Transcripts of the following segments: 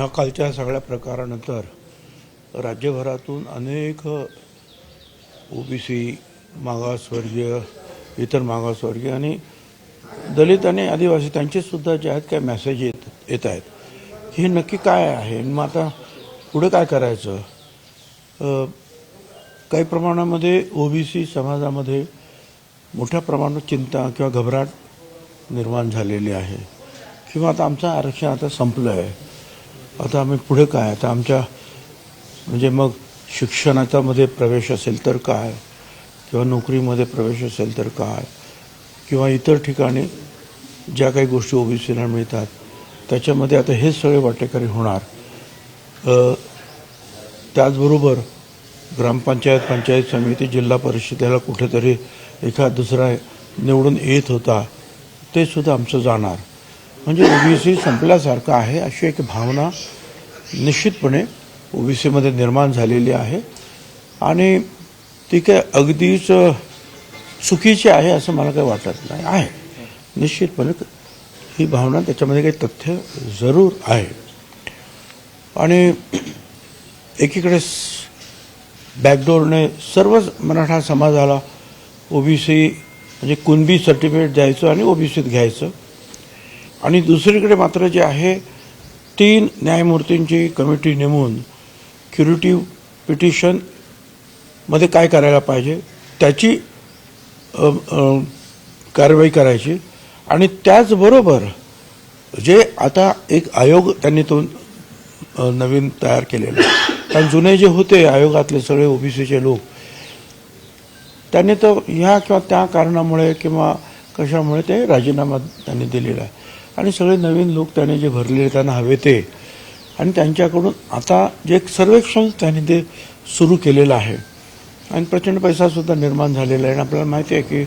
ह्या कालच्या सगळ्या प्रकारानंतर राज्यभरातून अनेक ओ बी सी मागासवर्गीय इतर मागासवर्गीय आणि दलित आणि आदिवासी त्यांचेसुद्धा जे आहेत काय मेसेज येत येत आहेत. की हे नक्की काय आहे? मग आता पुढे काय करायचं? काही प्रमाणामध्ये ओ बी सी समाजामध्ये मोठ्या प्रमाणात चिंता किंवा घबराट निर्माण झालेली आहे. किंवा आता आमचं आरक्षण आता संपलं आहे आता आम्ही पुढे काय? आता आमच्या म्हणजे मग शिक्षणाचा मध्ये प्रवेश असेल तर काय? किंवा नोकरीमध्ये प्रवेश असेल तर काय? किंवा इतर ठिकाणी ज्या काही गोष्टी ओबीसीला मिळतात त्याच्यामध्ये आता हे सगळे वाटेकरी होणार. त्याचबरोबर ग्रामपंचायत पंचायत समिती जिल्हा परिषदेला कुठेतरी एखाद दुसरा निवडून येत होता ते सुद्धा आमचं जाणार. म्हणजे ओबीसी संपल्यासारखं आहे अशी एक भावना निश्चितपणे ओबीसीमध्ये निर्माण झालेली आहे. आणि ती काय अगदीच चुकीची आहे असं मला काही वाटत नाही. आहे. निश्चितपणे ही भावना त्याच्यामध्ये काही तथ्य जरूर आहे. आणि एकीकडे बॅकडोरने सर्वच मराठा समाजाला ओबीसी म्हणजे कुणबी सर्टिफिकेट द्यायचं आणि ओबीसीत घ्यायचं. आणि दुसरीकडे मात्र जे आहे तीन न्यायमूर्तींची कमिटी नेमून क्युरेटिव्ह पिटिशनमध्ये काय करायला पाहिजे त्याची कारवाई करायची आणि त्याचबरोबर जे आता एक आयोग त्यांनी तो नवीन तयार केलेला आहे. कारण जुने जे होते आयोगातले सगळे ओबीसीचे लोक त्यांनी तर ह्या किंवा त्या कारणामुळे किंवा कशामुळे ते राजीनामा त्यांनी दिलेला आहे आणि सगळे नवीन लोक त्याने जे भरलेले त्यांना हवे ते. आणि त्यांच्याकडून आता जे एक सर्वेक्षण त्यांनी ते सुरू केलेलं आहे. आणि प्रचंड पैसासुद्धा निर्माण झालेला आहे. आणि आपल्याला माहिती आहे की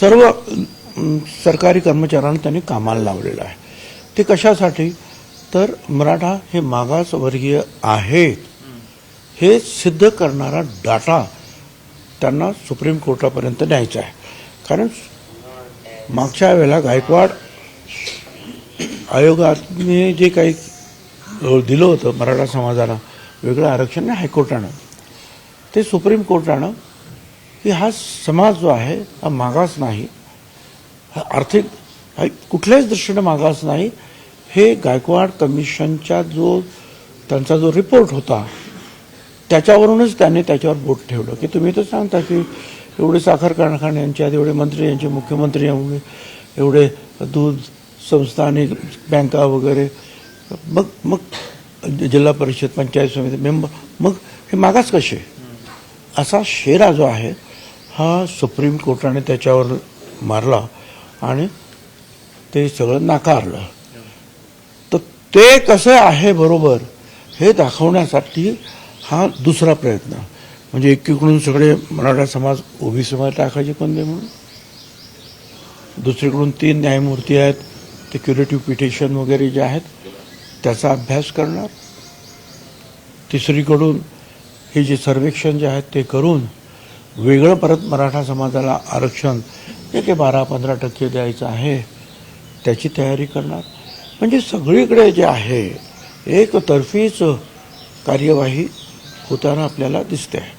सर्व सरकारी कर्मचाऱ्यांना त्यांनी कामाला लावलेलं आहे. ते कशासाठी? तर मराठा हे मागासवर्गीय आहेत. हे सिद्ध करणारा डाटा त्यांना सुप्रीम कोर्टापर्यंत न्यायचा आहे. कारण मागच्या वेळेला गायकवाड आयोगाने जे काही दिलं होतं मराठा समाजाला वेगळं आरक्षण नाही हायकोर्टानं. ते सुप्रीम कोर्टानं की हा समाज जो आहे हा मागास नाही हा आर्थिक कुठल्याच दृष्टीनं मागास नाही हे गायकवाड कमिशनचा जो त्यांचा जो रिपोर्ट होता त्याच्यावरूनच त्यांनी त्याच्यावर बोट ठेवलं. की तुम्ही तर सांगता की एवढे साखर कारखाने यांच्यात एवढे मंत्री यांचे मुख्यमंत्री एवढे एवढे दूध संस्था आणि बँका वगैरे मग मग जिल्हा परिषद पंचायत समिती मेंबर मग हे मागास कसे? असा शेरा जो आहे हा सुप्रीम कोर्टाने त्याच्यावर मारला आणि ते सगळं नाकारलं. तर ते कसं आहे बरोबर हे दाखवण्यासाठी हा दुसरा प्रयत्न. म्हणजे एकीकडून सगळे मराठा समाज ओबीसीमध्ये टाकायचे कोणते म्हणून. दुसरीकडून तीन न्यायमूर्ती आहेत ते क्युरेटिव्ह पिटिशन वगैरे जे आहेत त्याचा अभ्यास करणार. तिसरीकडून हे जे सर्वेक्षण जे आहेत ते करून वेगळं परत मराठा समाजाला आरक्षण जे ते बारा पंधरा टक्के द्यायचं आहे त्याची तयारी करणार. म्हणजे सगळीकडे जे आहे एकतर्फीच कार्यवाही होताना आपल्याला दिसते. आहे